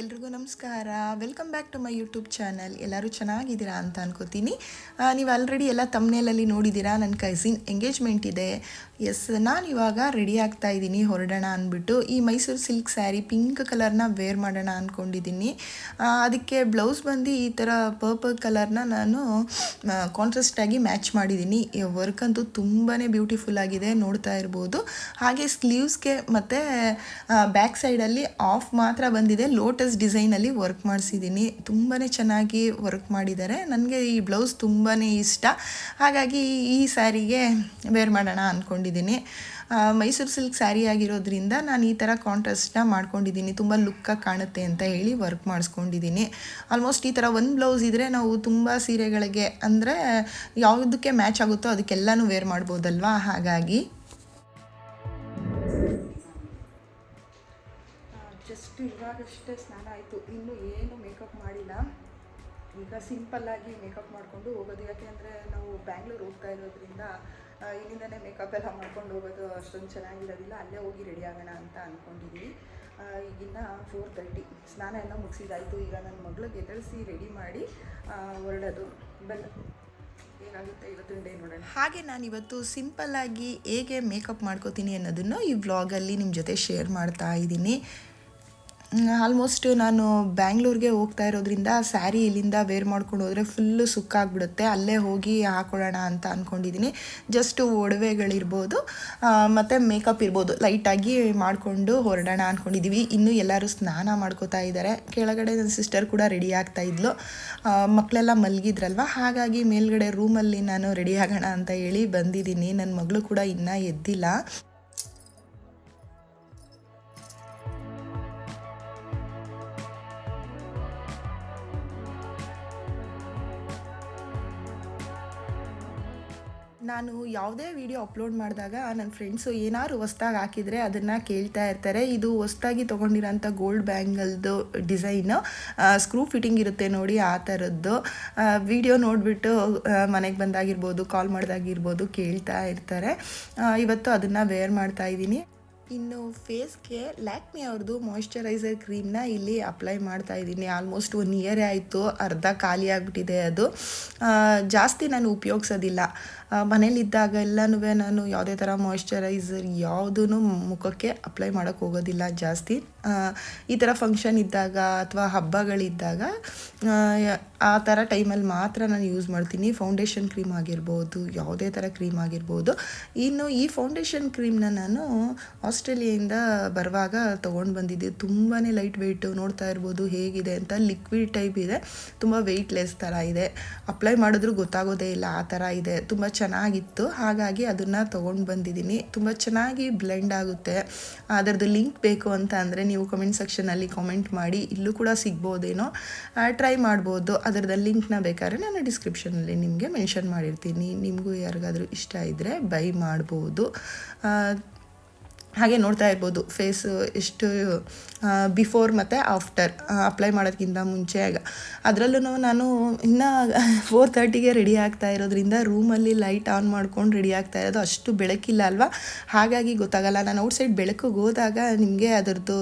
ಎಲ್ರಿಗೂ ನಮಸ್ಕಾರ. Welcome back to my YouTube channel ಎಲ್ಲರೂ ಚೆನ್ನಾಗಿದ್ದೀರಾ ಅಂತ ಅನ್ಕೋತೀನಿ. ನೀವು ಆಲ್ರೆಡಿ ಎಲ್ಲ ತಮ್ಮನೇಲಲ್ಲಿ ನೋಡಿದ್ದೀರಾ? ನನ್ನ ಕಸಿನ್ ಎಂಗೇಜ್ಮೆಂಟ್ ಇದೆ. ಎಸ್ ನಾನು ಇವಾಗ ರೆಡಿ ಆಗ್ತಾ ಇದ್ದೀನಿ. ಹೊರಡೋಣ ಅಂದ್ಬಿಟ್ಟು. ಈ ಮೈಸೂರು ಸಿಲ್ಕ್ ಸ್ಯಾರಿ ಪಿಂಕ್ ಕಲರ್ನ ವೇರ್ ಮಾಡೋಣ ಅಂದ್ಕೊಂಡಿದ್ದೀನಿ ಅದಕ್ಕೆ ಬ್ಲೌಸ್ ಬಂದು ಈ ಥರ ಪರ್ಪಲ್ ಕಲರ್ನ ನಾನು ಕಾಂಟ್ರಾಸ್ಟಾಗಿ ಮ್ಯಾಚ್ ಮಾಡಿದ್ದೀನಿ. ವರ್ಕ್ ಅಂತೂ ತುಂಬಾ ಬ್ಯೂಟಿಫುಲ್ ಆಗಿದೆ. ನೋಡ್ತಾ ಇರ್ಬೋದು. ಹಾಗೆ ಸ್ಲೀವ್ಸ್ಗೆ ಮತ್ತು ಬ್ಯಾಕ್ ಸೈಡಲ್ಲಿ ಆಫ್ ಮಾತ್ರ ಬಂದಿದೆ. ಲೋಟಸ್ ಡಿಸೈನಲ್ಲಿ ವರ್ಕ್ ಮಾಡಿಸಿದ್ದೀನಿ. ತುಂಬಾ ಚೆನ್ನಾಗಿ ವರ್ಕ್ ಮಾಡಿದ್ದಾರೆ. ನನಗೆ ಈ ಬ್ಲೌಸ್ ತುಂಬಾ ಇಷ್ಟ. ಹಾಗಾಗಿ ಈ ಸ್ಯಾರಿಗೆ ವೇರ್ ಮಾಡೋಣ ಅಂದ್ಕೊಂಡಿದ್ದೀನಿ ಮೈಸೂರು ಸಿಲ್ಕ್ ಸ್ಯಾರಿ ಆಗಿರೋದ್ರಿಂದ ನಾನು ಈ ಥರ ಕಾಂಟ್ರಾಸ್ಟ್ನ ಮಾಡ್ಕೊಂಡಿದ್ದೀನಿ. ತುಂಬ ಲುಕ್ಕಾಗಿ ಕಾಣುತ್ತೆ ಅಂತ ಹೇಳಿ ವರ್ಕ್ ಮಾಡಿಸ್ಕೊಂಡಿದ್ದೀನಿ. ಆಲ್ಮೋಸ್ಟ್ ಈ ಥರ ಒಂದು ಬ್ಲೌಸ್ ಇದ್ದರೆ ನಾವು ತುಂಬ ಸೀರೆಗಳಿಗೆ ಅಂದರೆ ಯಾವುದಕ್ಕೆ ಮ್ಯಾಚ್ ಆಗುತ್ತೋ ಅದಕ್ಕೆಲ್ಲನೂ ವೇರ್ ಮಾಡ್ಬೋದಲ್ವಾ? ಹಾಗಾಗಿ. ಜಸ್ಟ್ ಇವಾಗಷ್ಟೇ ಸ್ನಾನ ಆಯಿತು. ಇನ್ನೂ ಏನು ಮೇಕಪ್ ಮಾಡಿಲ್ಲ. ಈಗ ಸಿಂಪಲ್ಲಾಗಿ ಮೇಕಪ್ ಮಾಡಿಕೊಂಡು ಹೋಗೋದು. ಯಾಕೆಂದರೆ ನಾವು ಬ್ಯಾಂಗ್ಳೂರ್ ಹೋಗ್ತಾ ಇರೋದ್ರಿಂದ ಇಲ್ಲಿಂದನೇ ಮೇಕಪ್ ಎಲ್ಲ ಮಾಡ್ಕೊಂಡು ಹೋಗೋದು ಅಷ್ಟೊಂದು ಚೆನ್ನಾಗಿರೋದಿಲ್ಲ. ಅಲ್ಲೇ ಹೋಗಿ ರೆಡಿ ಆಗೋಣ ಅಂತ ಅಂದ್ಕೊಂಡಿದ್ದೀವಿ ಈಗಿನ್ನ ಫೋರ್ ತರ್ಟಿ ಸ್ನಾನ ಎಲ್ಲ ಮುಗಿಸಿದಾಯಿತು. ಈಗ ನನ್ನ ಮಗಳಿಗೆ ಎದುರಿಸಿ ರೆಡಿ ಮಾಡಿ ಹೊರಡೋದು. ಬೆಲ್ಲ ಏನಾಗುತ್ತೆ ಇವತ್ತಿನ ಡೇ ನೋಡೋಣ. ಹಾಗೆ ನಾನು ಇವತ್ತು ಸಿಂಪಲ್ ಆಗಿ ಹೇಗೆ ಮೇಕಪ್ ಮಾಡ್ಕೋತೀನಿ ಅನ್ನೋದನ್ನು ಈ ವ್ಲಾಗಲ್ಲಿ ನಿಮ್ಮ ಜೊತೆ ಶೇರ್ ಮಾಡ್ತಾ ಇದ್ದೀನಿ ಆಲ್ಮೋಸ್ಟ್ ನಾನು ಬ್ಯಾಂಗ್ಳೂರ್ಗೆ ಹೋಗ್ತಾ ಇರೋದ್ರಿಂದ ಸ್ಯಾರಿ ಇಲ್ಲಿಂದ ವೇರ್ ಮಾಡ್ಕೊಂಡು ಹೋದರೆ ಫುಲ್ಲು ಸುಕ್ಕಾಗ್ಬಿಡುತ್ತೆ ಅಲ್ಲೇ ಹೋಗಿ ಹಾಕೊಳ್ಳೋಣ ಅಂತ ಅಂದ್ಕೊಂಡಿದ್ದೀನಿ ಜಸ್ಟ್ ಒಡವೆಗಳಿರ್ಬೋದು ಮತ್ತು ಮೇಕಪ್ ಇರ್ಬೋದು. ಲೈಟಾಗಿ ಮಾಡಿಕೊಂಡು ಹೊರಡೋಣ ಅಂದ್ಕೊಂಡಿದ್ದೀವಿ ಇನ್ನೂ ಎಲ್ಲರೂ ಸ್ನಾನ ಮಾಡ್ಕೋತಾ ಇದ್ದಾರೆ ಕೆಳಗಡೆ ನನ್ನ ಸಿಸ್ಟರ್ ಕೂಡ ರೆಡಿ ಆಗ್ತಾ ಇದ್ಲು. ಮಕ್ಕಳೆಲ್ಲ ಮಲಗಿದ್ರಲ್ವ? ಹಾಗಾಗಿ ಮೇಲ್ಗಡೆ ರೂಮಲ್ಲಿ ನಾನು ರೆಡಿ ಆಗೋಣ ಅಂತ ಹೇಳಿ ಬಂದಿದ್ದೀನಿ ನನ್ನ ಮಗಳು ಕೂಡ ಇನ್ನೂ ಎದ್ದಿಲ್ಲ. ನಾನು ಯಾವುದೇ ವಿಡಿಯೋ ಅಪ್ಲೋಡ್ ಮಾಡಿದಾಗ ನನ್ನ ಫ್ರೆಂಡ್ಸು ಏನಾದ್ರು ಹೊಸ್ದಾಗಿ ಹಾಕಿದರೆ ಅದನ್ನು ಕೇಳ್ತಾ ಇರ್ತಾರೆ. ಇದು ಹೊಸ್ದಾಗಿ ತೊಗೊಂಡಿರೋಂಥ ಗೋಲ್ಡ್ ಬ್ಯಾಂಗಲ್ದು ಡಿಸೈನು. ಸ್ಕ್ರೂ ಫಿಟ್ಟಿಂಗ್ ಇರುತ್ತೆ ನೋಡಿ ಆ ಥರದ್ದು. ವಿಡಿಯೋ ನೋಡಿಬಿಟ್ಟು ಮನೆಗೆ ಬಂದಾಗಿರ್ಬೋದು, ಕಾಲ್ ಮಾಡಿದಾಗಿರ್ಬೋದು ಕೇಳ್ತಾ ಇರ್ತಾರೆ. ಇವತ್ತು ಅದನ್ನು ವೇರ್ ಮಾಡ್ತಾ ಇದ್ದೀನಿ. ಇನ್ನು ಫೇಸ್ಗೆ ಲ್ಯಾಕ್ಮಿ ಅವ್ರದ್ದು ಮಾಯಿಶ್ಚರೈಸರ್ ಕ್ರೀಮ್ನ ಇಲ್ಲಿ ಅಪ್ಲೈ ಮಾಡ್ತಾ ಇದ್ದೀನಿ. ಆಲ್ಮೋಸ್ಟ್ ಒನ್ ಇಯರೇ ಆಯಿತು. ಅರ್ಧ ಖಾಲಿ ಆಗಿಬಿಟ್ಟಿದೆ ಅದು. ಜಾಸ್ತಿ ನಾನು ಉಪಯೋಗಿಸೋದಿಲ್ಲ. ಮನೇಲಿದ್ದಾಗ ಎಲ್ಲನೂ ನಾನು ಯಾವುದೇ ಥರ ಮಾಯಿಶ್ಚರೈಸರ್ ಯಾವುದೂ ಮುಖಕ್ಕೆ ಅಪ್ಲೈ ಮಾಡೋಕ್ಕೆ ಹೋಗೋದಿಲ್ಲ ಜಾಸ್ತಿ. ಈ ಥರ ಫಂಕ್ಷನ್ ಇದ್ದಾಗ ಅಥವಾ ಹಬ್ಬಗಳಿದ್ದಾಗ ಆ, ಥರ ಟೈಮಲ್ಲಿ ಮಾತ್ರ ನಾನು ಯೂಸ್ ಮಾಡ್ತೀನಿ. ಫೌಂಡೇಶನ್ ಕ್ರೀಮ್ ಆಗಿರ್ಬೋದು ಯಾವುದೇ ಥರ ಕ್ರೀಮ್ ಆಗಿರ್ಬೋದು. ಇನ್ನು ಈ ಫೌಂಡೇಶನ್ ಕ್ರೀಮ್ನ ನಾನು ಆಸ್ಟ್ರೇಲಿಯಿಂದ ಬರುವಾಗ ತೊಗೊಂಡು ಬಂದಿದ್ದೆ. ತುಂಬಾ ಲೈಟ್ ವೆಯ್ಟು ನೋಡ್ತಾ ಇರ್ಬೋದು ಹೇಗಿದೆ ಅಂತ ಲಿಕ್ವಿಡ್ ಟೈಪ್ ಇದೆ. ತುಂಬ ವೆಯ್ಟ್ಲೆಸ್ ಥರ ಇದೆ. ಅಪ್ಲೈ ಮಾಡಿದ್ರೂ ಗೊತ್ತಾಗೋದೇ ಇಲ್ಲ ಆ ಥರ ಇದೆ. ತುಂಬ ಚೆನ್ನಾಗಿತ್ತು. ಹಾಗಾಗಿ ಅದನ್ನು ತೊಗೊಂಡು ಬಂದಿದ್ದೀನಿ ತುಂಬ ಚೆನ್ನಾಗಿ ಬ್ಲೆಂಡ್ ಆಗುತ್ತೆ. ಅದರದ್ದು ಲಿಂಕ್ ಬೇಕು ಅಂತ ಅಂದರೆ ನೀವು ಕಮೆಂಟ್ ಸೆಕ್ಷನಲ್ಲಿ ಕಮೆಂಟ್ ಮಾಡಿ. ಇಲ್ಲೂ ಕೂಡ ಸಿಗ್ಬೋದೇನೋ. ಟ್ರೈ ಮಾಡ್ಬೋದು. ಅದರದ್ದು ಲಿಂಕ್ನ ಬೇಕಾದ್ರೆ ನಾನು ಡಿಸ್ಕ್ರಿಪ್ಷನಲ್ಲಿ ನಿಮಗೆ ಮೆನ್ಷನ್ ಮಾಡಿರ್ತೀನಿ. ನಿಮಗೂ ಯಾರಿಗಾದರೂ ಇಷ್ಟ ಇದ್ದರೆ ಬೈ ಮಾಡ್ಬೋದು. ಹಾಗೆ ನೋಡ್ತಾ ಇರ್ಬೋದು. ಫೇಸ್ ಎಷ್ಟು ಬಿಫೋರ್ ಮತ್ತು ಆಫ್ಟರ್ ಅಪ್ಲೈ ಮಾಡೋದಕ್ಕಿಂತ ಮುಂಚೆ ಆಗ. ಅದರಲ್ಲೂ ನಾನು ಇನ್ನು ಫೋರ್ ತರ್ಟಿಗೆ ರೆಡಿ ಆಗ್ತಾ ಇರೋದ್ರಿಂದ ರೂಮಲ್ಲಿ ಲೈಟ್ ಆನ್ ಮಾಡ್ಕೊಂಡು ರೆಡಿ ಆಗ್ತಾ ಇರೋದು ಅಷ್ಟು ಬೆಳಕಿಲ್ಲ ಅಲ್ವಾ? ಹಾಗಾಗಿ ಗೊತ್ತಾಗಲ್ಲ. ನಾನು ಔಟ್ಸೈಡ್ ಬೆಳಕಿಗೆ ಹೋದಾಗ ನಿಮಗೆ ಅದರದ್ದು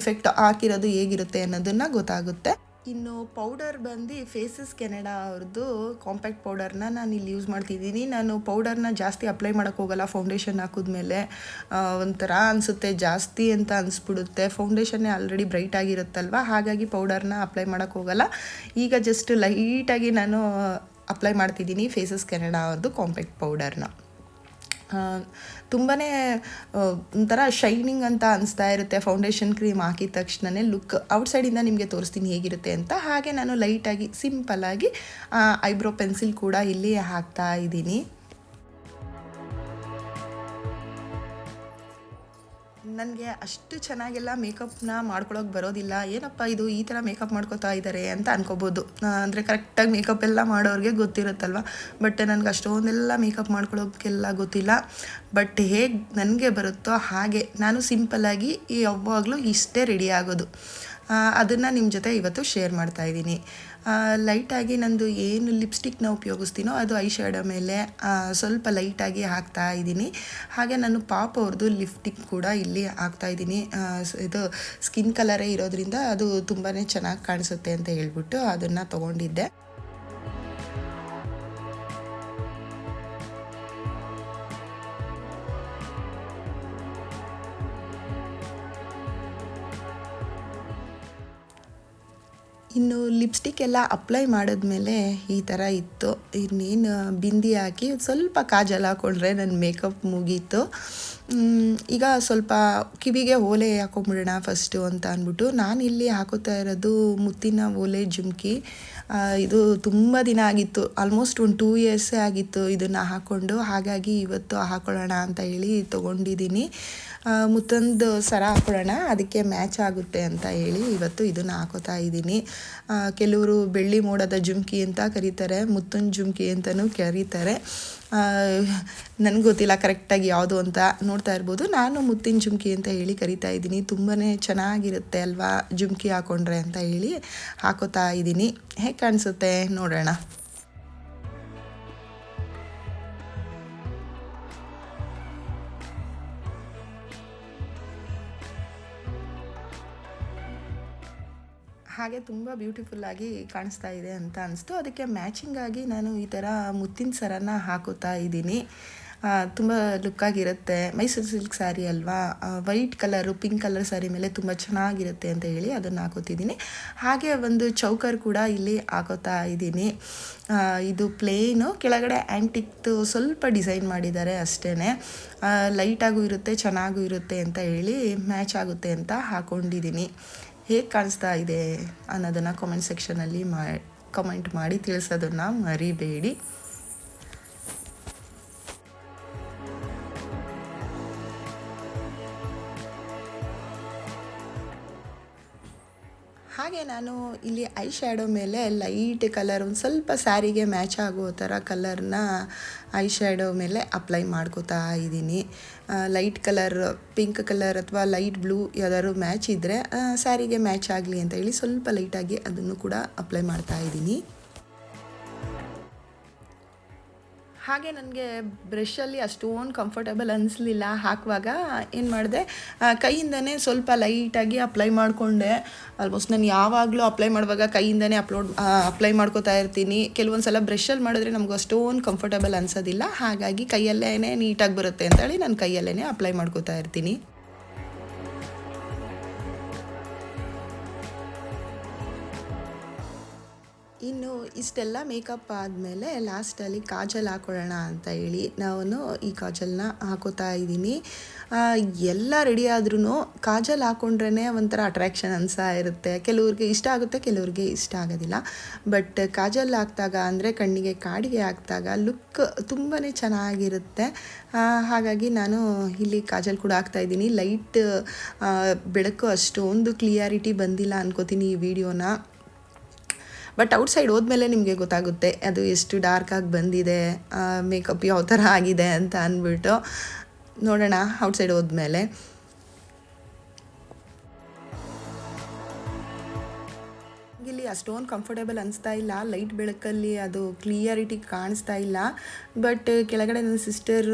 ಎಫೆಕ್ಟ್ ಹಾಕಿರೋದು ಹೇಗಿರುತ್ತೆ ಅನ್ನೋದನ್ನು ಗೊತ್ತಾಗುತ್ತೆ. ಇನ್ನು ಪೌಡರ್ ಬಂದು ಫೇಸಸ್ ಕೆನಡಾ ಅವ್ರದ್ದು ಕಾಂಪ್ಯಾಕ್ಟ್ ಪೌಡರ್ನ ನಾನು ಇಲ್ಲಿ ಯೂಸ್ ಮಾಡ್ತಿದ್ದೀನಿ. ನಾನು ಪೌಡರ್ನ ಜಾಸ್ತಿ ಅಪ್ಲೈ ಮಾಡೋಕ್ಕೆ ಹೋಗಲ್ಲ ಫೌಂಡೇಶನ್ ಹಾಕಿದ್ಮೇಲೆ. ಒಂಥರ ಅನಿಸುತ್ತೆ, ಜಾಸ್ತಿ ಅಂತ ಅನಿಸ್ಬಿಡುತ್ತೆ. ಫೌಂಡೇಶನ್ನೇ ಆಲ್ರೆಡಿ ಬ್ರೈಟ್ ಆಗಿರುತ್ತಲ್ವ? ಹಾಗಾಗಿ ಪೌಡರ್ನ ಅಪ್ಲೈ ಮಾಡೋಕ್ಕೆ ಹೋಗಲ್ಲ. ಈಗ ಜಸ್ಟ್ ಲೈಟಾಗಿ ನಾನು ಅಪ್ಲೈ ಮಾಡ್ತಿದ್ದೀನಿ ಫೇಸಸ್ ಕೆನಡಾ ಅವ್ರದ್ದು ಕಾಂಪ್ಯಾಕ್ಟ್ ಪೌಡರ್ನ ತುಂಬಾ ಒಂಥರ ಶೈನಿಂಗ್ ಅಂತ ಅನಿಸ್ತಾ ಇರುತ್ತೆ. ಫೌಂಡೇಶನ್ ಕ್ರೀಮ್ ಹಾಕಿದ ತಕ್ಷಣವೇ ಲುಕ್ ಔಟ್ಸೈಡಿಂದ ನಿಮಗೆ ತೋರಿಸ್ತೀನಿ ಹೇಗಿರುತ್ತೆ ಅಂತ. ಹಾಗೆ ನಾನು ಲೈಟಾಗಿ ಸಿಂಪಲ್ಲಾಗಿ ಐಬ್ರೋ ಪೆನ್ಸಿಲ್ ಕೂಡ ಇಲ್ಲಿ ಹಾಕ್ತಾ ಇದ್ದೀನಿ. ನನಗೆ ಅಷ್ಟು ಚೆನ್ನಾಗೆಲ್ಲ ಮೇಕಪ್ನ ಮಾಡ್ಕೊಳ್ಳೋಕೆ ಬರೋದಿಲ್ಲ. ಏನಪ್ಪ ಇದು ಈ ಥರ ಮೇಕಪ್ ಮಾಡ್ಕೋತಾ ಇದ್ದಾರೆ ಅಂತ ಅನ್ಕೋಬೋದು. ಅಂದರೆ ಕರೆಕ್ಟಾಗಿ ಮೇಕಪ್ ಎಲ್ಲ ಮಾಡೋರಿಗೆ ಗೊತ್ತಿರುತ್ತಲ್ವ? ಬಟ್ ನನಗೆ ಅಷ್ಟೊಂದೆಲ್ಲ ಮೇಕಪ್ ಮಾಡ್ಕೊಳ್ಳೋಕ್ಕೆಲ್ಲ ಗೊತ್ತಿಲ್ಲ. ಬಟ್ ಹೇಗೆ ನನಗೆ ಬರುತ್ತೋ ಹಾಗೆ ನಾನು ಸಿಂಪಲ್ಲಾಗಿ ಯಾವಾಗಲೂ ಇಷ್ಟೇ ರೆಡಿ ಆಗೋದು. ಅದನ್ನು ನಿಮ್ಮ ಜೊತೆ ಇವತ್ತು ಶೇರ್ ಮಾಡ್ತಾ ಇದ್ದೀನಿ. ಲೈಟಾಗಿ ನಂದು ಏನು ಲಿಪ್ಸ್ಟಿಕ್ನ ಉಪಯೋಗಿಸ್ತೀನೋ ಅದು ಐ ಶ್ಯಾಡೋ ಮೇಲೆ ಸ್ವಲ್ಪ ಲೈಟಾಗಿ ಹಾಕ್ತಾ ಇದ್ದೀನಿ. ಹಾಗೆ ನಾನು ಪಾಪ್ ಅವ್ರದ್ದು ಲಿಫ್ಟಿಕ್ ಕೂಡ ಇಲ್ಲಿ ಹಾಕ್ತಾ ಇದ್ದೀನಿ. ಇದು ಸ್ಕಿನ್ ಕಲರೇ ಇರೋದ್ರಿಂದ ಅದು ತುಂಬಾ ಚೆನ್ನಾಗಿ ಕಾಣಿಸುತ್ತೆ ಅಂತ ಹೇಳ್ಬಿಟ್ಟು ಅದನ್ನು ತೊಗೊಂಡಿದ್ದೆ. ಇನ್ನು ಲಿಪ್ಸ್ಟಿಕ್ ಎಲ್ಲ ಅಪ್ಲೈ ಮಾಡಿದ್ಮೇಲೆ ಈ ಥರ ಇತ್ತು. ಇನ್ನೇನು ಬಿಂದಿ ಹಾಕಿ ಸ್ವಲ್ಪ ಕಾಜಲ್ ಹಾಕೊಂಡ್ರೆ ನನ್ನ ಮೇಕಪ್ ಮುಗೀತು. ಈಗ ಸ್ವಲ್ಪ ಕಿವಿಗೆ ಓಲೆ ಹಾಕೊಂಬಿಡೋಣ ಫಸ್ಟು ಅಂತ ಅಂದ್ಬಿಟ್ಟು ನಾನು ಇಲ್ಲಿ ಹಾಕೋತಾ ಇರೋದು ಮುತ್ತಿನ ಓಲೆ ಜುಮ್ಕಿ. ಇದು ತುಂಬ ದಿನ ಆಗಿತ್ತು. ಆಲ್ಮೋಸ್ಟ್ ಒಂದು ಟೂ ಇಯರ್ಸೇ ಆಗಿತ್ತು ಇದನ್ನು ಹಾಕ್ಕೊಂಡು ಹಾಗಾಗಿ ಇವತ್ತು ಹಾಕೊಳ್ಳೋಣ ಅಂತ ಹೇಳಿ ತೊಗೊಂಡಿದ್ದೀನಿ. ಮುತ್ತೊಂದು ಸರ ಹಾಕೊಳ್ಳೋಣ, ಅದಕ್ಕೆ ಮ್ಯಾಚ್ ಆಗುತ್ತೆ ಅಂತ ಹೇಳಿ ಇವತ್ತು ಇದನ್ನು ಹಾಕೋತಾ ಇದ್ದೀನಿ. ಕೆಲವರು ಬೆಳ್ಳಿ ಮೋಡದ ಜುಮ್ಕಿ ಅಂತ ಕರೀತಾರೆ ಮುತ್ತನ್ ಜುಮ್ಕಿ ಅಂತಲೂ ಕರೀತಾರೆ. ನನಗೆ ಗೊತ್ತಿಲ್ಲ ಕರೆಕ್ಟಾಗಿ ಯಾವುದು ಅಂತ ನೋಡ್ತಾ ಇರ್ಬೋದು. ನಾನು ಮುತ್ತಿನ ಜುಮ್ಕಿ ಅಂತ ಹೇಳಿ ಕರಿತಾ ಇದ್ದೀನಿ. ತುಂಬಾ ಚೆನ್ನಾಗಿರುತ್ತೆ ಅಲ್ವಾ ಜುಮ್ಕಿ ಹಾಕೊಂಡ್ರೆ ಅಂತ ಹೇಳಿ ಹಾಕೋತಾ ಇದ್ದೀನಿ. ಹೇಗೆ ಕಾಣಿಸುತ್ತೆ ನೋಡೋಣ. ಹಾಗೆ ತುಂಬ ಬ್ಯೂಟಿಫುಲ್ಲಾಗಿ ಕಾಣಿಸ್ತಾ ಇದೆ ಅಂತ ಅನಿಸ್ತು. ಅದಕ್ಕೆ ಮ್ಯಾಚಿಂಗಾಗಿ ನಾನು ಈ ಥರ ಮುತ್ತಿನ ಸರನ ಹಾಕೋತಾ ಇದ್ದೀನಿ. ತುಂಬ ಲುಕ್ಕಾಗಿರುತ್ತೆ ಮೈಸೂರು ಸಿಲ್ಕ್ ಸ್ಯಾರಿ ಅಲ್ವಾ? White colour pink colour saree ಮೇಲೆ ತುಂಬ ಚೆನ್ನಾಗಿರುತ್ತೆ ಅಂತ ಹೇಳಿ ಅದನ್ನು ಹಾಕೋತಿದ್ದೀನಿ ಹಾಗೆ ಒಂದು ಚೌಕರ್ ಕೂಡ ಇಲ್ಲಿ ಹಾಕೋತಾ ಇದ್ದೀನಿ. ಇದು ಪ್ಲೇನು ಕೆಳಗಡೆ ಆ್ಯಂಟಿಕ್ದು ಸ್ವಲ್ಪ ಡಿಸೈನ್ ಮಾಡಿದ್ದಾರೆ ಅಷ್ಟೇ ಲೈಟಾಗೂ ಇರುತ್ತೆ, ಚೆನ್ನಾಗೂ ಇರುತ್ತೆ ಅಂತ ಹೇಳಿ ಮ್ಯಾಚ್ ಆಗುತ್ತೆ ಅಂತ ಹಾಕೊಂಡಿದ್ದೀನಿ. ಹೇಗೆ ಕಾಣಿಸ್ತಾ ಇದೆ ಅನ್ನೋದನ್ನು ಕಾಮೆಂಟ್ ಸೆಕ್ಷನಲ್ಲಿ ಮಾ ಕಮೆಂಟ್ ಮಾಡಿ ತಿಳಿಸೋದನ್ನು ಮರಿಬೇಡಿ. ಹಾಗೆ ನಾನು ಇಲ್ಲಿ ಐ ಶ್ಯಾಡೋ ಮೇಲೆ ಲೈಟ್ ಕಲರ್ ಒಂದು ಸ್ವಲ್ಪ ಸ್ಯಾರಿಗೆ ಮ್ಯಾಚ್ ಆಗೋ ಥರ ಕಲರ್ನ ಐ ಶ್ಯಾಡೋ ಮೇಲೆ ಅಪ್ಲೈ ಮಾಡ್ಕೋತಾ ಇದ್ದೀನಿ. ಲೈಟ್ ಕಲರ್ ಪಿಂಕ್ ಕಲರ್ ಅಥವಾ ಲೈಟ್ ಬ್ಲೂ ಯಾವ್ದಾದ್ರು ಮ್ಯಾಚ್ ಇದ್ದರೆ ಸ್ಯಾರಿಗೆ ಮ್ಯಾಚ್ ಆಗಲಿ ಅಂತ ಹೇಳಿ ಸ್ವಲ್ಪ ಲೈಟಾಗಿ ಅದನ್ನು ಕೂಡ ಅಪ್ಲೈ ಮಾಡ್ತಾ ಇದ್ದೀನಿ. ಹಾಗೆ ನನಗೆ ಬ್ರಷಲ್ಲಿ ಅಷ್ಟೊಂದು ಕಂಫರ್ಟಬಲ್ ಅನಿಸ್ಲಿಲ್ಲ. ಹಾಕುವಾಗ ಏನು ಮಾಡಿದೆ ಕೈಯಿಂದನೇ ಸ್ವಲ್ಪ ಲೈಟಾಗಿ ಅಪ್ಲೈ ಮಾಡಿಕೊಂಡೆ. ಆಲ್ಮೋಸ್ಟ್ ನಾನು ಯಾವಾಗಲೂ ಅಪ್ಲೈ ಮಾಡುವಾಗ ಕೈಯಿಂದನೇ ಅಪ್ಲೋಡ್ ಅಪ್ಲೈ ಮಾಡ್ಕೋತಾ ಇರ್ತೀನಿ. ಕೆಲವೊಂದು ಸಲ ಬ್ರಷಲ್ಲಿ ಮಾಡಿದ್ರೆ ನಮ್ಗೆ ಅಷ್ಟೊಂದು ಕಂಫರ್ಟಬಲ್ ಅನ್ಸೋದಿಲ್ಲ. ಹಾಗಾಗಿ ಕೈಯಲ್ಲೇ ನೀಟಾಗಿ ಬರುತ್ತೆ ಅಂತೇಳಿ ನಾನು ಕೈಯಲ್ಲೇ ಅಪ್ಲೈ ಮಾಡ್ಕೋತಾ ಇರ್ತೀನಿ. ಇನ್ನು ಇಷ್ಟೆಲ್ಲ ಮೇಕಪ್ ಆದಮೇಲೆ ಲಾಸ್ಟಲ್ಲಿ ಕಾಜಲ್ ಹಾಕೊಳ್ಳೋಣ ಅಂತ ಹೇಳಿ ನಾನು ಈ ಕಾಜಲ್ನ ಹಾಕೋತಾ ಇದ್ದೀನಿ. ಎಲ್ಲ ರೆಡಿ ಆದ್ರೂ ಕಾಜಲ್ ಹಾಕೊಂಡ್ರೇ ಒಂಥರ ಅಟ್ರ್ಯಾಕ್ಷನ್ ಅನ್ಸ ಇರುತ್ತೆ. ಕೆಲವ್ರಿಗೆ ಇಷ್ಟ ಆಗುತ್ತೆ, ಕೆಲವ್ರಿಗೆ ಇಷ್ಟ ಆಗೋದಿಲ್ಲ. ಬಟ್ ಕಾಜಲ್ ಹಾಕಿದಾಗ ಅಂದರೆ ಕಣ್ಣಿಗೆ ಕಾಡಿಗೆ ಹಾಕಿದಾಗ ಲುಕ್ ತುಂಬಾ ಚೆನ್ನಾಗಿರುತ್ತೆ. ಹಾಗಾಗಿ ನಾನು ಇಲ್ಲಿ ಕಾಜಲ್ ಕೂಡ ಹಾಕ್ತಾ ಇದ್ದೀನಿ. ಲೈಟ್ ಬೆಳಕು ಅಷ್ಟೊಂದು ಕ್ಲಿಯಾರಿಟಿ ಬಂದಿಲ್ಲ ಅನ್ಕೋತೀನಿ ಈ ವಿಡಿಯೋನ ಬಟ್ ಔಟ್ಸೈಡ್ ಹೋದ್ಮೇಲೆ ನಿಮಗೆ ಗೊತ್ತಾಗುತ್ತೆ, ಅದು ಎಷ್ಟು ಡಾರ್ಕ್ ಆಗಿ ಬಂದಿದೆ ಮೇಕಪ್ ಯಾವ ಥರ ಆಗಿದೆ ಅಂತ ಅಂದ್ಬಿಟ್ಟು ನೋಡೋಣ ಔಟ್ಸೈಡ್ ಹೋದ್ಮೇಲೆ. ಇಲ್ಲಿ ಅಷ್ಟೊಂದು ಕಂಫರ್ಟೇಬಲ್ ಅನಿಸ್ತಾ ಇಲ್ಲ ಲೈಟ್ ಬೆಳಕಲ್ಲಿ ಅದು ಕ್ಲಿಯರಿಟಿ ಕಾಣಿಸ್ತಾ ಇಲ್ಲ. ಬಟ್ ಕೆಳಗಡೆ ನನ್ನ ಸಿಸ್ಟರ್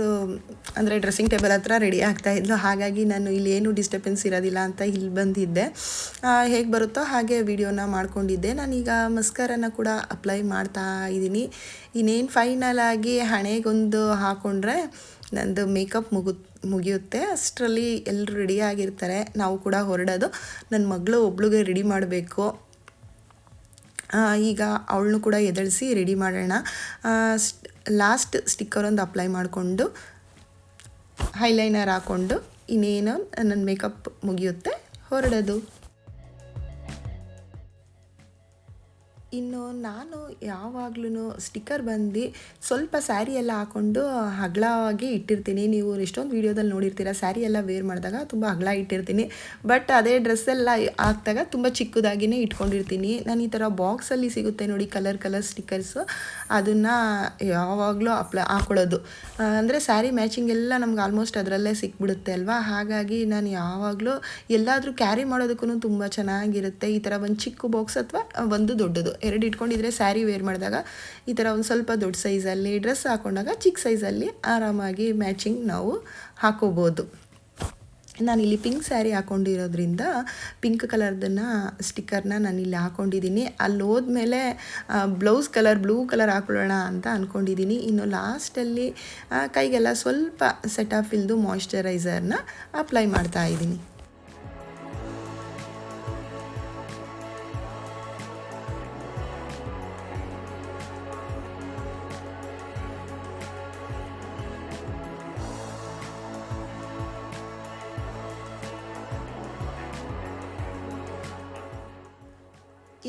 ಅಂದರೆ ಡ್ರೆಸ್ಸಿಂಗ್ ಟೇಬಲ್ ಹತ್ರ ರೆಡಿ ಆಗ್ತಾ ಇದ್ಲು. ಹಾಗಾಗಿ ನಾನು ಇಲ್ಲಿ ಏನು ಡಿಸ್ಟರ್ಬೆನ್ಸ್ ಇರೋದಿಲ್ಲ ಅಂತ ಇಲ್ಲಿ ಬಂದಿದ್ದೆ. ಹೇಗೆ ಬರುತ್ತೋ ಹಾಗೆ ವಿಡಿಯೋನ ಮಾಡ್ಕೊಂಡಿದ್ದೆ. ನಾನೀಗ ಮಸ್ಕರನ್ನು ಕೂಡ ಅಪ್ಲೈ ಮಾಡ್ತಾ ಇದ್ದೀನಿ. ಇನ್ನೇನು ಫೈನಲ್ ಆಗಿ ಹಣೆಗೊಂದು ಹಾಕ್ಕೊಂಡ್ರೆ ನಂದು ಮೇಕಪ್ ಮುಗು, ಮುಗಿಯುತ್ತೆ. ಅಷ್ಟರಲ್ಲಿ ಎಲ್ಲರೂ ರೆಡಿ ಆಗಿರ್ತಾರೆ. ನಾವು ಕೂಡ ಹೊರಡೋದು. ನನ್ನ ಮಗಳು ಒಬ್ಳಿಗೆ ರೆಡಿ ಮಾಡಬೇಕು. ಈಗ ಅವಳನ್ನು ಕೂಡ ಎದಳಿಸಿ ರೆಡಿ ಮಾಡೋಣ. ಲಾಸ್ಟ್ ಸ್ಟಿಕ್ಕರ್ ಒಂದು ಅಪ್ಲೈ ಮಾಡಿಕೊಂಡು ಹೈಲೈನರ್ ಹಾಕ್ಕೊಂಡು ಇನ್ನೇನು ನನ್ನ ಮೇಕಪ್ ಮುಗಿಯುತ್ತೆ, ಹೊರಡೋದು. ಇನ್ನು ನಾನು ಯಾವಾಗ್ಲೂ ಸ್ಟಿಕ್ಕರ್ ಬಂದು ಸ್ವಲ್ಪ ಸ್ಯಾರಿ ಎಲ್ಲ ಹಾಕ್ಕೊಂಡು ಹಗಲಾಗಿ ಇಟ್ಟಿರ್ತೀನಿ. ನೀವು ಎಷ್ಟೊಂದು ವೀಡಿಯೋದಲ್ಲಿ ನೋಡಿರ್ತೀರ ಸ್ಯಾರಿ ಎಲ್ಲ ವೇರ್ ಮಾಡಿದಾಗ ತುಂಬ ಅಗಲ ಇಟ್ಟಿರ್ತೀನಿ. ಬಟ್ ಅದೇ ಡ್ರೆಸ್ ಎಲ್ಲ ಹಾಕ್ದಾಗ ತುಂಬ ಚಿಕ್ಕದಾಗಿಯೇ ಇಟ್ಕೊಂಡಿರ್ತೀನಿ. ನಾನು ಈ ಥರ ಬಾಕ್ಸಲ್ಲಿ ಸಿಗುತ್ತೆ ನೋಡಿ ಕಲರ್ ಕಲರ್ ಸ್ಟಿಕ್ಕರ್ಸು ಅದನ್ನು ಯಾವಾಗಲೂ ಅಪ್ಲ ಹಾಕೊಳ್ಳೋದು. ಅಂದರೆ ಸ್ಯಾರಿ ಮ್ಯಾಚಿಂಗ್ ಎಲ್ಲ ನಮ್ಗೆ ಆಲ್ಮೋಸ್ಟ್ ಅದರಲ್ಲೇ ಸಿಕ್ಬಿಡುತ್ತೆ ಅಲ್ವಾ? ಹಾಗಾಗಿ ನಾನು ಯಾವಾಗಲೂ ಎಲ್ಲಾದರೂ ಕ್ಯಾರಿ ಮಾಡೋದಕ್ಕೂ ತುಂಬ ಚೆನ್ನಾಗಿರುತ್ತೆ. ಈ ಥರ ಒಂದು ಚಿಕ್ಕ ಬಾಕ್ಸ್ ಅಥವಾ ಒಂದು ದೊಡ್ಡದು. ಎರಡು ಇಟ್ಕೊಂಡಿದ್ರೆ ಸ್ಯಾರಿ ವೇರ್ ಮಾಡಿದಾಗ ಈ ಥರ ಒಂದು ಸ್ವಲ್ಪ ದೊಡ್ಡ ಸೈಜಲ್ಲಿ ಡ್ರೆಸ್ ಹಾಕೊಂಡಾಗ ಚಿಕ್ಕ ಸೈಜಲ್ಲಿ ಆರಾಮಾಗಿ ಮ್ಯಾಚಿಂಗ್ ನಾವು ಹಾಕೋಬೋದು. ನಾನಿಲ್ಲಿ ಪಿಂಕ್ ಸ್ಯಾರಿ ಹಾಕ್ಕೊಂಡಿರೋದ್ರಿಂದ ಪಿಂಕ್ ಕಲರ್ದನ್ನು ಸ್ಟಿಕ್ಕರ್ನ ಇಲ್ಲಿ ಹಾಕ್ಕೊಂಡಿದ್ದೀನಿ ಅಲ್ಲಿ ಹೋದ್ಮೇಲೆ ಬ್ಲೌಸ್ ಕಲರ್, ಬ್ಲೂ ಕಲರ್ ಹಾಕೊಳ್ಳೋಣ ಅಂತ ಅಂದ್ಕೊಂಡಿದ್ದೀನಿ ಇನ್ನು ಲಾಸ್ಟಲ್ಲಿ ಕೈಗೆಲ್ಲ ಸ್ವಲ್ಪ ಸೆಟಾಫಿಲ್ದು ಮಾಯ್ಶ್ಚರೈಸರ್ನ ಅಪ್ಲೈ ಮಾಡ್ತಾ ಇದ್ದೀನಿ.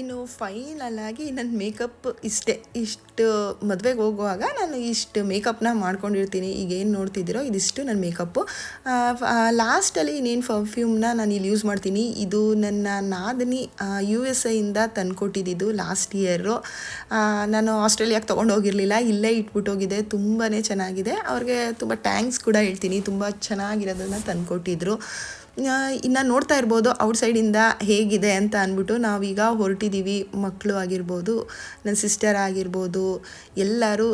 ಇನ್ನು ಫೈನಲ್ ಆಗಿ ನನ್ನ ಮೇಕಪ್ ಇಷ್ಟೇ, ಇಷ್ಟು ಮದುವೆಗೆ ಹೋಗುವಾಗ ನಾನು ಇಷ್ಟು ಮೇಕಪ್ನ ಮಾಡ್ಕೊಂಡಿರ್ತೀನಿ. ಈಗ ಏನು ನೋಡ್ತಿದ್ದೀರೋ ಇದಿಷ್ಟು ನನ್ನ ಮೇಕಪ್ಪು ಲಾಸ್ಟಲ್ಲಿ ಇನ್ನೇನು ಪರ್ಫ್ಯೂಮ್ನ ನಾನು ಇಲ್ಲಿ ಯೂಸ್ ಮಾಡ್ತೀನಿ. ಇದು ನನ್ನ ನಾದಿನಿ ಯು ಎಸ್ ಐಯಿಂದ ತಂದುಕೊಟ್ಟಿದ್ದು ಲಾಸ್ಟ್ ಇಯರು ನಾನು ಆಸ್ಟ್ರೇಲಿಯಾಗೆ ತೊಗೊಂಡು ಹೋಗಿರಲಿಲ್ಲ ಇಲ್ಲೇ ಇಟ್ಬಿಟ್ಟೋಗಿದೆ ತುಂಬಾ ಚೆನ್ನಾಗಿದೆ. ಅವ್ರಿಗೆ ತುಂಬ ಟ್ಯಾಂಕ್ಸ್ ಕೂಡ ಹೇಳ್ತೀನಿ. ತುಂಬ ಚೆನ್ನಾಗಿರೋದನ್ನು ತಂದ್ಕೊಟ್ಟಿದ್ರು. ಇನ್ನು ನೋಡ್ತಾ ಇರ್ಬೋದು ಔಟ್ಸೈಡಿಂದ ಹೇಗಿದೆ ಅಂತ ಅಂದ್ಬಿಟ್ಟು ನಾವೀಗ ಹೊರಟಿದ್ದೀವಿ ಮಕ್ಕಳು ಆಗಿರ್ಬೋದು, ನನ್ನ ಸಿಸ್ಟರ್ ಆಗಿರ್ಬೋದು, ಎಲ್ಲರೂ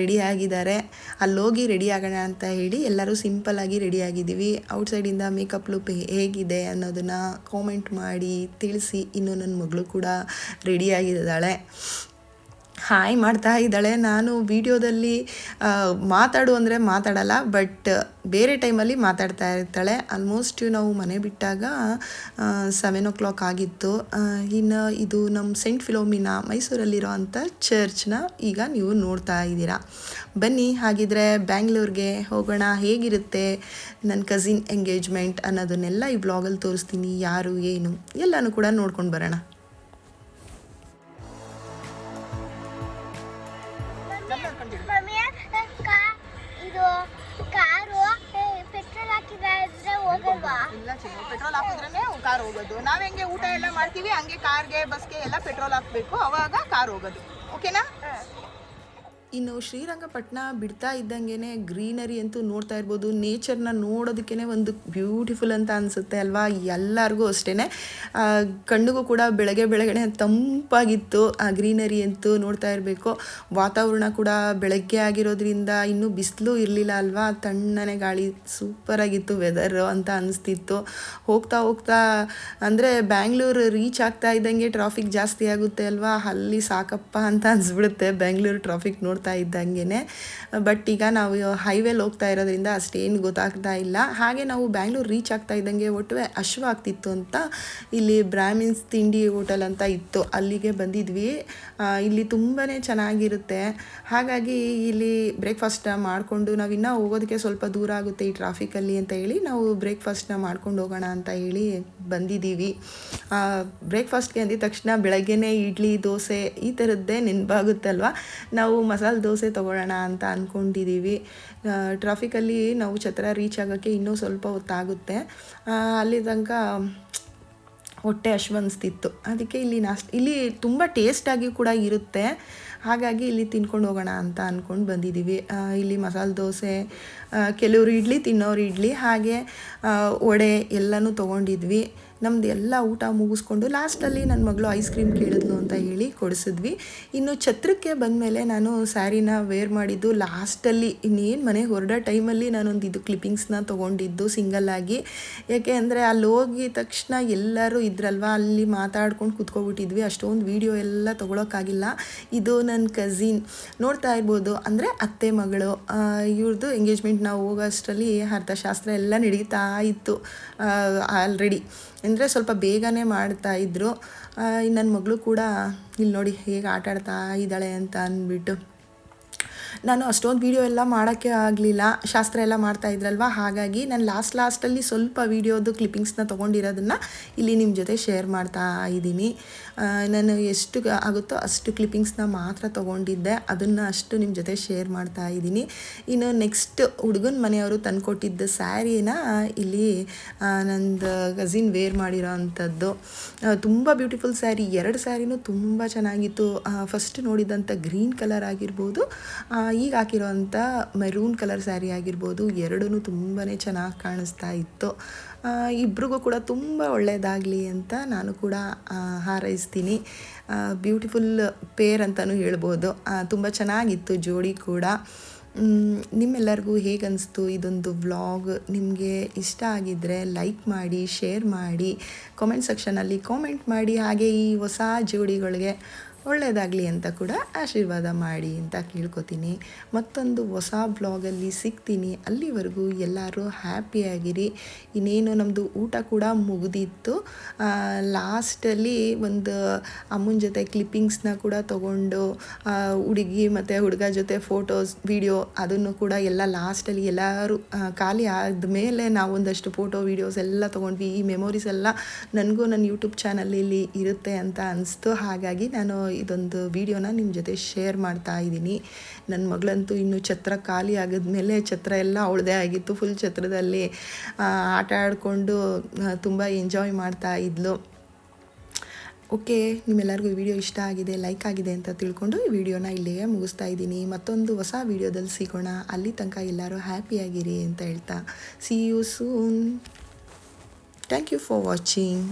ರೆಡಿ ಆಗಿದ್ದಾರೆ. ಅಲ್ಲೋಗಿ ರೆಡಿ ಆಗೋಣ ಅಂತ ಹೇಳಿ ಎಲ್ಲರೂ ಸಿಂಪಲ್ಲಾಗಿ ರೆಡಿ ಔಟ್ಸೈಡಿಂದ ಔಟ್ ಸೈಡಿಂದ ಮೇಕಪ್ ಲುಕ್ ಹೇಗಿದೆ ಅನ್ನೋದನ್ನು ಕಾಮೆಂಟ್ ಮಾಡಿ ತಿಳಿಸಿ ಇನ್ನು ನನ್ನ ಮಗಳು ಕೂಡ ರೆಡಿ ಆಗಿದ್ದಾಳೆ. ಹಾಯ್ ಮಾಡ್ತಾ ಇದ್ದಾಳೆ. ನಾನು ವಿಡಿಯೋದಲ್ಲಿ ಮಾತಾಡು ಅಂದರೆ ಮಾತಾಡಲ್ಲ, ಬಟ್, ಬೇರೆ ಟೈಮಲ್ಲಿ ಮಾತಾಡ್ತಾ ಇರ್ತಾಳೆ. ಆಲ್ಮೋಸ್ಟ್ ನಾವು ಮನೆ ಬಿಟ್ಟಾಗ ಸೆವೆನ್ ಓ ಕ್ಲಾಕ್ ಆಗಿತ್ತು. ಇನ್ನು ಇದು ನಮ್ಮ ಸೆಂಟ್ ಫಿಲೋಮಿನಾ ಮೈಸೂರಲ್ಲಿರೋ ಅಂಥ ಚರ್ಚ್ನ ಈಗ ನೀವು ನೋಡ್ತಾ ಇದ್ದೀರಾ. ಬನ್ನಿ, ಹಾಗಿದ್ರೆ ಬ್ಯಾಂಗ್ಳೂರ್ಗೆ ಹೋಗೋಣ. ಹೇಗಿರುತ್ತೆ ನನ್ನ ಕಸಿನ್ ಎಂಗೇಜ್ಮೆಂಟ್ ಅನ್ನೋದನ್ನೆಲ್ಲ ಈ ಬ್ಲಾಗಲ್ಲಿ ತೋರಿಸ್ತೀನಿ. ಯಾರು, ಏನು, ಎಲ್ಲನೂ ಕೂಡ ನೋಡ್ಕೊಂಡು ಬರೋಣ. ಕಾರ್ ಹೋಗೋದು. ನಾವ್ ಹೆಂಗೆ ಊಟ ಎಲ್ಲ ಮಾಡ್ತೀವಿ, ಹಂಗೆ ಕಾರ್ಗೆ, ಬಸ್ಗೆ ಎಲ್ಲ ಪೆಟ್ರೋಲ್ ಹಾಕ್ಬೇಕು. ಅವಾಗ ಕಾರ್ ಹೋಗೋದು. ಓಕೆನಾ ಇನ್ನು ಶ್ರೀರಂಗಪಟ್ಟಣ ಬಿಡ್ತಾ ಇದ್ದಂಗೆ ಗ್ರೀನರಿ ಅಂತೂ ನೋಡ್ತಾ ಇರ್ಬೋದು. ನೇಚರ್ನ ನೋಡೋದಕ್ಕೇ ಒಂದು ಬ್ಯೂಟಿಫುಲ್ ಅಂತ ಅನಿಸುತ್ತೆ ಅಲ್ವಾ? ಎಲ್ಲರಿಗೂ ಅಷ್ಟೇ ಕಣ್ಣಿಗೂ ಕೂಡ ಬೆಳಗ್ಗೆ ಬೆಳಗ್ಗೆ ತಂಪಾಗಿತ್ತು. ಆ ಗ್ರೀನರಿ ಅಂತೂ ನೋಡ್ತಾ ಇರಬೇಕು. ವಾತಾವರಣ ಕೂಡ ಬೆಳಗ್ಗೆ ಆಗಿರೋದ್ರಿಂದ ಇನ್ನೂ ಬಿಸಿಲು ಇರಲಿಲ್ಲ ಅಲ್ವಾ? ತಣ್ಣನೆ ಗಾಳಿ, ಸೂಪರಾಗಿತ್ತು ವೆದರ್ ಅಂತ ಅನಿಸ್ತಿತ್ತು. ಹೋಗ್ತಾ ಹೋಗ್ತಾ ಅಂದರೆ ಬ್ಯಾಂಗ್ಳೂರು ರೀಚ್ ಆಗ್ತಾ ಇದ್ದಂಗೆ ಟ್ರಾಫಿಕ್ ಜಾಸ್ತಿ ಆಗುತ್ತೆ ಅಲ್ವಾ? ಅಲ್ಲಿ ಸಾಕಪ್ಪ ಅಂತ ಅನಿಸ್ಬಿಡುತ್ತೆ. ಬೆಂಗಳೂರು ಟ್ರಾಫಿಕ್ ನೋಡ್ತಾ ಇದ್ದಂಗೆ ಬಟ್ ಈಗ ನಾವು ಹೈವೇಲಿ ಹೋಗ್ತಾ ಇರೋದ್ರಿಂದ ಅಷ್ಟೇನು ಗೊತ್ತಾಗ್ತಾ ಇಲ್ಲ. ಹಾಗೆ ನಾವು ಬ್ಯಾಂಗ್ಳೂರು ರೀಚ್ ಆಗ್ತಾ ಇದ್ದಂಗೆ ಒಟ್ಟುವೆ ಅಶ್ವ ಆಗ್ತಿತ್ತು ಅಂತ ಇಲ್ಲಿ ಬ್ರಾಹ್ಮಿನ್ಸ್ ತಿಂಡಿ ಹೋಟೆಲ್ ಅಂತ ಇತ್ತು. ಅಲ್ಲಿಗೆ ಬಂದಿದ್ವಿ. ಇಲ್ಲಿ ತುಂಬಾ ಚೆನ್ನಾಗಿರುತ್ತೆ. ಹಾಗಾಗಿ ಇಲ್ಲಿ ಬ್ರೇಕ್ಫಾಸ್ಟ್ನ ಮಾಡಿಕೊಂಡು ನಾವು ಇನ್ನೂ ಹೋಗೋದಕ್ಕೆ ಸ್ವಲ್ಪ ದೂರ ಆಗುತ್ತೆ ಈ ಟ್ರಾಫಿಕಲ್ಲಿ ಅಂತ ಹೇಳಿ ನಾವು ಬ್ರೇಕ್ಫಾಸ್ಟ್ನ ಮಾಡ್ಕೊಂಡು ಹೋಗೋಣ ಅಂತ ಹೇಳಿ ಬಂದಿದ್ದೀವಿ. ಬ್ರೇಕ್ಫಾಸ್ಟ್ಗೆ ಅಂದಿದ ತಕ್ಷಣ ಬೆಳಗ್ಗೆನೇ ಇಡ್ಲಿ, ದೋಸೆ ಈ ಥರದ್ದೇ ನೆನಪಾಗುತ್ತಲ್ವ? ನಾವು ಮಸಾಲೆ ದೋಸೆ ತೊಗೊಳ್ಳೋಣ ಅಂತ ಅಂದ್ಕೊಂಡಿದ್ದೀವಿ ಟ್ರಾಫಿಕಲ್ಲಿ ನಾವು ಛತ್ರ ರೀಚ್ ಆಗೋಕ್ಕೆ ಇನ್ನೂ ಸ್ವಲ್ಪ ಹೊತ್ತಾಗುತ್ತೆ. ಅಲ್ಲಿ ತನಕ ಹೊಟ್ಟೆ ಅನಿಸ್ತಿತ್ತು ಅದಕ್ಕೆ ಇಲ್ಲಿ ನಾಷ್ಟ, ಇಲ್ಲಿ ತುಂಬ ಟೇಸ್ಟಾಗಿ ಕೂಡ ಇರುತ್ತೆ. ಹಾಗಾಗಿ ಇಲ್ಲಿ ತಿನ್ಕೊಂಡು ಹೋಗೋಣ ಅಂತ ಅಂದ್ಕೊಂಡು ಬಂದಿದ್ದೀವಿ. ಇಲ್ಲಿ ಮಸಾಲೆ ದೋಸೆ ಕೆಲವ್ರು ಇಡ್ಲಿ, ತಿನ್ನೋರು ಇಡ್ಲಿ, ಹಾಗೆ ವಡೆ ಎಲ್ಲನೂ ತೊಗೊಂಡಿದ್ವಿ. ನಮ್ದು ಎಲ್ಲ ಊಟ ಮುಗಿಸ್ಕೊಂಡು ಲಾಸ್ಟಲ್ಲಿ ನನ್ನ ಮಗಳು ಐಸ್ ಕ್ರೀಮ್ ಕೇಳಿದ್ಲು ಅಂತ ಹೇಳಿ ಕೊಡಿಸಿದ್ವಿ. ಇನ್ನು ಛತ್ರಕ್ಕೆ ಬಂದಮೇಲೆ ನಾನು ಸ್ಯಾರಿನ ವೇರ್ ಮಾಡಿದ್ದು ಲಾಸ್ಟಲ್ಲಿ, ಇನ್ನೇನು ಮನೆಗೆ ಹೊರಡೋ ಟೈಮಲ್ಲಿ ನಾನೊಂದು ಇದು ಕ್ಲಿಪ್ಪಿಂಗ್ಸ್ನ ತೊಗೊಂಡಿದ್ದು ಸಿಂಗಲ್ ಆಗಿ. ಯಾಕೆ ಅಂದರೆ ಅಲ್ಲಿ ಹೋಗಿದ ತಕ್ಷಣ ಎಲ್ಲರೂ ಇದ್ರಲ್ವ, ಅಲ್ಲಿ ಮಾತಾಡ್ಕೊಂಡು ಕುತ್ಕೊಬಿಟ್ಟಿದ್ವಿ. ಅಷ್ಟೊಂದು ವೀಡಿಯೋ ಎಲ್ಲ ತೊಗೊಳೋಕ್ಕಾಗಿಲ್ಲ. ಇದು ನನ್ನ ಕಝಿನ್ ನೋಡ್ತಾ ಇರ್ಬೋದು. ಅಂದರೆ ಅತ್ತೆ ಮಗಳು ಇವ್ರದ್ದು ಎಂಗೇಜ್ಮೆಂಟ್ ನಾವು ಹೋಗೋಷ್ಟರಲ್ಲಿ ಅರ್ಥಶಾಸ್ತ್ರ ಎಲ್ಲ ನಡೀತಾ ಇತ್ತು ಆಲ್ರೆಡಿ ಅಂದರೆ ಸ್ವಲ್ಪ ಬೇಗನೆ ಮಾಡ್ತಾ ಇದ್ದರು ನನ್ನ ಮಗಳು ಕೂಡ ಇಲ್ಲಿ ನೋಡಿ ಹೇಗೆ ಆಟ ಆಡ್ತಾ ಇದ್ದಾಳೆ ಅಂತ ಅಂದ್ಬಿಟ್ಟು. ನಾನು ಅಷ್ಟೊಂದು ವೀಡಿಯೋ ಎಲ್ಲ ಮಾಡೋಕ್ಕೆ ಆಗಲಿಲ್ಲ. ಶಾಸ್ತ್ರ ಎಲ್ಲ ಮಾಡ್ತಾ ಇದ್ರಲ್ವ? ಹಾಗಾಗಿ ನಾನು ಲಾಸ್ಟ್ ಲಾಸ್ಟಲ್ಲಿ ಸ್ವಲ್ಪ ವೀಡಿಯೋದು ಕ್ಲಿಪ್ಪಿಂಗ್ಸ್ನ ತೊಗೊಂಡಿರೋದನ್ನು ಇಲ್ಲಿ ನಿಮ್ಮ ಜೊತೆ ಶೇರ್ ಮಾಡ್ತಾ ಇದ್ದೀನಿ. ನಾನು ಎಷ್ಟು ಆಗುತ್ತೋ ಅಷ್ಟು ಕ್ಲಿಪ್ಪಿಂಗ್ಸ್ನ ಮಾತ್ರ ತೊಗೊಂಡಿದ್ದೆ. ಅದನ್ನು ಅಷ್ಟು ನಿಮ್ಮ ಜೊತೆ ಶೇರ್ ಮಾಡ್ತಾ ಇದ್ದೀನಿ. ಇನ್ನು ನೆಕ್ಸ್ಟ್ ಹುಡುಗನ ಮನೆಯವರು ತಂದುಕೊಟ್ಟಿದ್ದ ಸ್ಯಾರಿನ ಇಲ್ಲಿ ನಂದು ಕಸಿನ್ ವೇರ್ ಮಾಡಿರೋ ಅಂಥದ್ದು. ತುಂಬ ಬ್ಯೂಟಿಫುಲ್ ಸ್ಯಾರಿ. ಎರಡು ಸ್ಯಾರಿನೂ ತುಂಬ ಚೆನ್ನಾಗಿತ್ತು. ಫಸ್ಟ್ ನೋಡಿದಂಥ ಗ್ರೀನ್ ಕಲರ್ ಆಗಿರ್ಬೋದು ಈಗ ಹಾಕಿರೋಂಥ ಮೆರೂನ್ ಕಲರ್ ಸ್ಯಾರಿ ಆಗಿರ್ಬೋದು ಎರಡೂ ತುಂಬಾ ಚೆನ್ನಾಗಿ ಕಾಣಿಸ್ತಾ ಇತ್ತು. ಇಬ್ರಿಗೂ ಕೂಡ ತುಂಬ ಒಳ್ಳೆಯದಾಗಲಿ ಅಂತ ನಾನು ಕೂಡ ಹಾರೈಸ್ತೀನಿ. ಬ್ಯೂಟಿಫುಲ್ ಪೇರ್ ಅಂತಲೂ ಹೇಳ್ಬೋದು. ತುಂಬ ಚೆನ್ನಾಗಿತ್ತು ಜೋಡಿ ಕೂಡ. ನಿಮ್ಮೆಲ್ಲರಿಗೂ ಹೇಗನ್ನಿಸ್ತು ಇದೊಂದು ವ್ಲಾಗ್ ನಿಮಗೆ ಇಷ್ಟ ಆಗಿದ್ದರೆ ಲೈಕ್ ಮಾಡಿ ಶೇರ್ ಮಾಡಿ ಕಾಮೆಂಟ್ ಸೆಕ್ಷನಲ್ಲಿ ಕಾಮೆಂಟ್ ಮಾಡಿ, ಹಾಗೆ ಈ ಹೊಸ ಜೋಡಿಗಳಿಗೆ ಒಳ್ಳೆಯದಾಗಲಿ ಅಂತ ಕೂಡ ಆಶೀರ್ವಾದ ಮಾಡಿ ಅಂತ ಕೇಳ್ಕೊತೀನಿ. ಮತ್ತೊಂದು ಹೊಸ ಬ್ಲಾಗಲ್ಲಿ ಸಿಗ್ತೀನಿ. ಅಲ್ಲಿವರೆಗೂ ಎಲ್ಲರೂ ಹ್ಯಾಪಿಯಾಗಿರಿ ಇನ್ನೇನು ನಮ್ಮದು ಊಟ ಕೂಡ ಮುಗಿದಿತ್ತು. ಲಾಸ್ಟಲ್ಲಿ ಒಂದು ಅಮ್ಮನ ಜೊತೆ ಕ್ಲಿಪ್ಪಿಂಗ್ಸ್ನ ಕೂಡ ತೊಗೊಂಡು ಹುಡುಗಿ ಮತ್ತು ಹುಡುಗ ಜೊತೆ ಫೋಟೋಸ್, ವಿಡಿಯೋ ಅದನ್ನು ಕೂಡ ಎಲ್ಲ ಲಾಸ್ಟಲ್ಲಿ ಎಲ್ಲರೂ ಖಾಲಿ ಆದಮೇಲೆ ನಾವು ಒಂದಷ್ಟು ಫೋಟೋ, ವೀಡಿಯೋಸ್ ಎಲ್ಲ ತೊಗೊಂಡ್ವಿ. ಈ ಮೆಮೊರೀಸ್ ಎಲ್ಲ ನನಗೂ ನನ್ನ ಯೂಟ್ಯೂಬ್ ಚಾನಲಲ್ಲಿ ಇರುತ್ತೆ ಅಂತ ಅನಿಸ್ತು. ಹಾಗಾಗಿ ನಾನು ಇದೊಂದು ವಿಡಿಯೋನ ನಿಮ್ಮ ಜೊತೆ ಶೇರ್ ಮಾಡ್ತಾ ಇದ್ದೀನಿ. ನನ್ನ ಮಗಳಂತೂ ಇನ್ನು ಛತ್ರ ಖಾಲಿ ಆಗಿದ್ಮೇಲೆ ಛತ್ರ ಎಲ್ಲ ಅವಳದೇ ಆಗಿತ್ತು ಫುಲ್ ಛತ್ರದಲ್ಲಿ ಆಟ ಆಡಿಕೊಂಡು ತುಂಬ ಎಂಜಾಯ್ ಮಾಡ್ತಾ ಇದ್ಲು. ಓಕೆ ನಿಮ್ಮೆಲ್ಲರಿಗೂ ಈ ವಿಡಿಯೋ ಇಷ್ಟ ಆಗಿದೆ ಲೈಕ್ ಆಗಿದೆ ಅಂತ ತಿಳ್ಕೊಂಡು ಈ ವಿಡಿಯೋನ ಇಲ್ಲಿಗೆ ಮುಗಿಸ್ತಾ ಇದ್ದೀನಿ. ಮತ್ತೊಂದು ಹೊಸ ವಿಡಿಯೋದಲ್ಲಿ ಸಿಗೋಣ. ಅಲ್ಲಿ ತನಕ ಎಲ್ಲರೂ ಹ್ಯಾಪಿಯಾಗಿರಿ ಅಂತ ಹೇಳ್ತಾ. See you soon thank you for watching